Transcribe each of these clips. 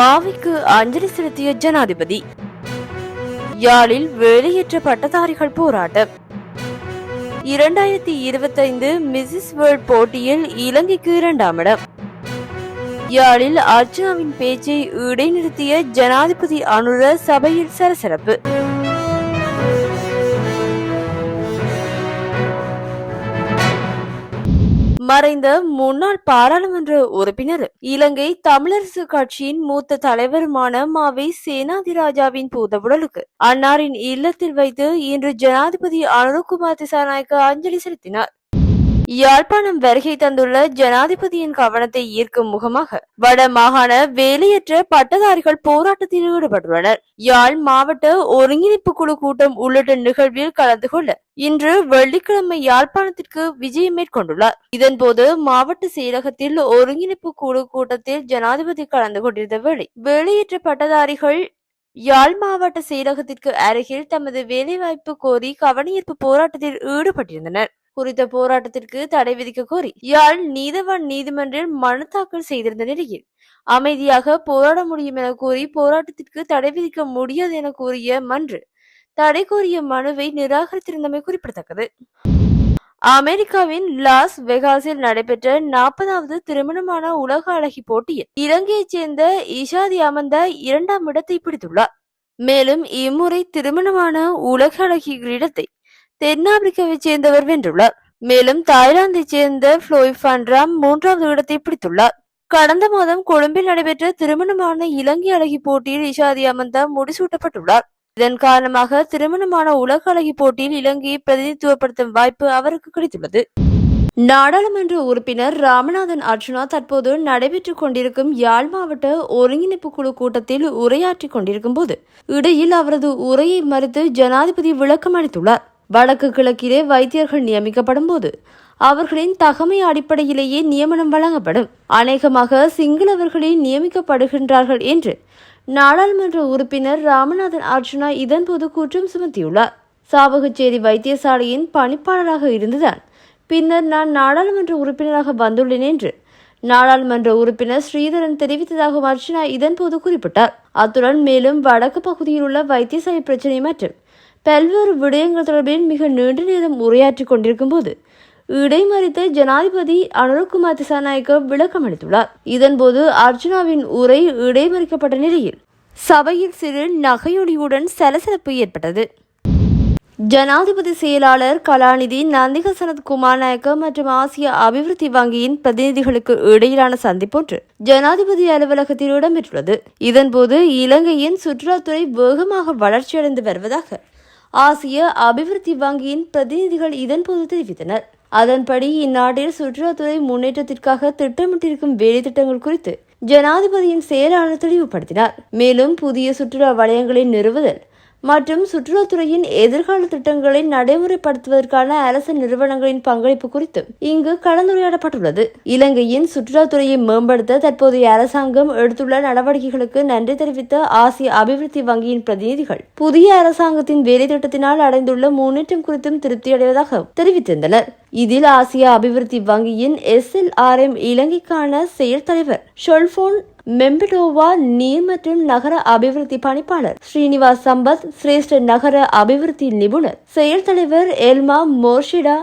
மாவிக்கு அஞ்சலி செலுத்திய ஜனாதிபதி. யாழில் வெளியேற்ற பட்டதாரிகள் போராட்டம். இரண்டாயிரத்தி இருபத்தைந்து மிசிஸ் வேர்ல்ட் போட்டியில் இலங்கைக்கு இரண்டாம் இடம். யாழில் அர்ச்சனாவின் பேச்சை இடைநிறுத்திய ஜனாதிபதி அனுர சபையில் சரசரப்பு. மறைந்த முன்னாள் பாராளுமன்ற உறுப்பினர். இலங்கை தமிழரசு கட்சியின் மூத்த தலைவருமான மாவை சேனாதிராஜாவின் பூதவுடலுக்கு அன்னாரின் இல்லத்தில் வைத்து இன்று ஜனாதிபதி அனுகுமார் திசாநாயக்க அஞ்சலி செலுத்தினார். யாழ்ப்பாணம் வருகை தந்துள்ள ஜனாதிபதியின் கவனத்தை ஈர்க்கும் முகமாக வட மாகாண வேலையற்ற பட்டதாரிகள் போராட்டத்தில் ஈடுபட்டுள்ளனர். யாழ் மாவட்ட ஒருங்கிணைப்பு குழு கூட்டம் உள்ளிட்ட நிகழ்வில் கலந்து கொள்ள இன்று வெள்ளிக்கிழமை யாழ்ப்பாணத்திற்கு விஜயம் மேற்கொண்டுள்ளார். இதன்போது மாவட்ட செயலகத்தில் ஒருங்கிணைப்பு குழு கூட்டத்தில் ஜனாதிபதி கலந்து கொண்டிருந்த வேளை வேலையற்ற பட்டதாரிகள் யாழ் மாவட்ட செயலகத்திற்கு அருகில் தமது வேலைவாய்ப்பு கோரி கவனஈர்ப்பு போராட்டத்தில் ஈடுபட்டிருந்தனர். குறித்த போராட்டத்திற்கு தடை விதிக்க கோரி யாழ் நீதவான் நீதிமன்றில் மனு தாக்கல் செய்திருந்த நிலையில் அமைதியாக போராட முடியும் என கூறி போராட்டத்திற்கு தடை விதிக்க முடியாது என கூறிய மன்று தடை கோரிய மனுவை நிராகரித்திருந்தமை குறிப்பிடத்தக்கது. அமெரிக்காவின் லாஸ் வெகாஸில் நடைபெற்ற நாற்பதாவது திருமணமான உலக அழகி போட்டியில் இலங்கையைச் சேர்ந்த இஷாதி அமந்த இரண்டாம் இடத்தை பிடித்துள்ளார். மேலும் இம்முறை திருமணமான உலக அழகி கிரீடத்தை தென்னாப்பிரிக்காவை சேர்ந்தவர் வென்றுள்ளார். மேலும் தாய்லாந்தை சேர்ந்த ஃப்ளோய் ஃபன்ராம் மூன்றாவது இடத்தை பிடித்துள்ளார். கடந்த மாதம் கொழும்பில் நடைபெற்ற திருமணமான இலங்கை அழகி போட்டியில் இஷாதி அமந்தா முடிசூட்டப்பட்டுள்ளார். இதன் காரணமாக திருமணமான உலக அழகி போட்டியில் இலங்கையை பிரதிநிதித்துவப்படுத்தும் வாய்ப்பு அவருக்கு கிடைத்துள்ளது. நாடாளுமன்ற உறுப்பினர் ராமநாதன் அர்ஜுனா தற்போது நடைபெற்றுக் கொண்டிருக்கும் யாழ் மாவட்ட ஒருங்கிணைப்பு குழு கூட்டத்தில் உரையாற்றிக் கொண்டிருக்கும் போது இடையில் அவரது உரையை மறுத்து ஜனாதிபதி விளக்கம் அளித்துள்ளார் வடக்கு கிழக்கிலே வைத்தியர்கள் நியமிக்கப்படும் போது அவர்களின் தகமை அடிப்படையிலேயே நியமனம் வழங்கப்படும். அநேகமாக சிங்களவர்களே நியமிக்கப்படுகின்றார்கள் என்று நாடாளுமன்ற உறுப்பினர் ராமநாதன் அர்ஜுனா இதன்போது குற்றம் சுமத்தியுள்ளார். சாவகச்சேரி வைத்தியசாலையின் பணிப்பாளராக இருந்துதான் பின்னர் நான் நாடாளுமன்ற உறுப்பினராக வந்துள்ளேன் என்று நாடாளுமன்ற உறுப்பினர் ஸ்ரீதரன் தெரிவித்ததாக அர்ச்சனா இதன்போது குறிப்பிட்டார். அத்துடன் மேலும் வடக்கு பகுதியில் உள்ள வைத்தியசாலை பிரச்சினை மற்றும் பல்வேறு விடயங்கள் தொடர்பில் மிக நீண்ட நேரம் உரையாற்றிக் கொண்டிருக்கும் போது இடைமறித்த ஜனாதிபதி அனுரகுமார் திசாநாயக்க விளக்கம் அளித்துள்ளார். இதன்போது அர்ஜுனாவின் உரை இடைமறிக்கப்பட்ட நிலையில் சபையில் சிறு நகையொலியுடன் சலசலப்பு ஏற்பட்டது. ஜனாதிபதி செயலாளர் கலாநிதி நந்திக சனத் குமார் நாயக்க மற்றும் ஆசிய அபிவிருத்தி வங்கியின் பிரதிநிதிகளுக்கு இடையிலான சந்திப்பொன்று ஜனாதிபதி அலுவலகத்தில் இடம்பெற்றுள்ளது. இதன்போது இலங்கையின் சுற்றுலாத்துறை வேகமாக வளர்ச்சியடைந்து வருவதாக ஆசிய அபிவிருத்தி வங்கியின் பிரதிநிதிகள் இதன்போது தெரிவித்தனர். அதன்படி இந்நாட்டில் சுற்றுலாத்துறை முன்னேற்றத்திற்காக திட்டமிட்டிருக்கும் வேலை திட்டங்கள் குறித்து ஜனாதிபதியின் செயலாளர் தெளிவுபடுத்தினார். மேலும் புதிய சுற்றுலா வலயங்களை நிறுவுதல் மற்றும் சுற்றுலாத்துறையின் எதிர்கால திட்டங்களை நடைமுறைப்படுத்துவதற்கான அரசு நிறுவனங்களின் பங்களிப்பு குறித்தும் இங்கு கலந்துரையாடப்பட்டுள்ளது. இலங்கையின் சுற்றுலாத்துறையை மேம்படுத்த தற்போதைய அரசாங்கம் எடுத்துள்ள நடவடிக்கைகளுக்கு நன்றி தெரிவித்த ஆசிய அபிவிருத்தி வங்கியின் பிரதிநிதிகள் புதிய அரசாங்கத்தின் வேலை திட்டத்தினால் அடைந்துள்ள முன்னேற்றம் குறித்தும் திருப்தியடைவதாக தெரிவித்திருந்தனர். இதில் ஆசிய அபிவிருத்தி வங்கியின் எஸ் எல் ஆர் எம் இலங்கைக்கான செயல் தலைவர் ஷொல்போன் மெம்பிடோவா நீர் மற்றும் நகர அபிவிருத்தி பணிப்பாளர். ஸ்ரீனிவாஸ் சம்பத் சிரேஷ்ட நகர அபிவிருத்தி நிபுணர். செயல் தலைவர் எல்மா மோர்ஷிடா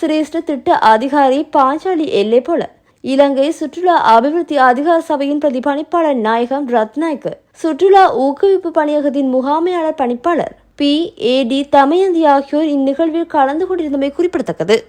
சிரேஷ்ட திட்ட அதிகாரி பாஞ்சாலி எல்லை போல. இலங்கை சுற்றுலா அபிவிருத்தி அதிகார சபையின் பிரதிபணிப்பாளர் நாயகம் ரத்நாயக்கு சுற்றுலா ஊக்குவிப்பு பணியகத்தின் முகாமையாளர் பணிப்பாளர். பி. ஏ. டி. தமயந்தி ஆகியோர் இந்நிகழ்வில் கலந்து கொண்டிருந்தமை குறிப்பிடத்தக்கது.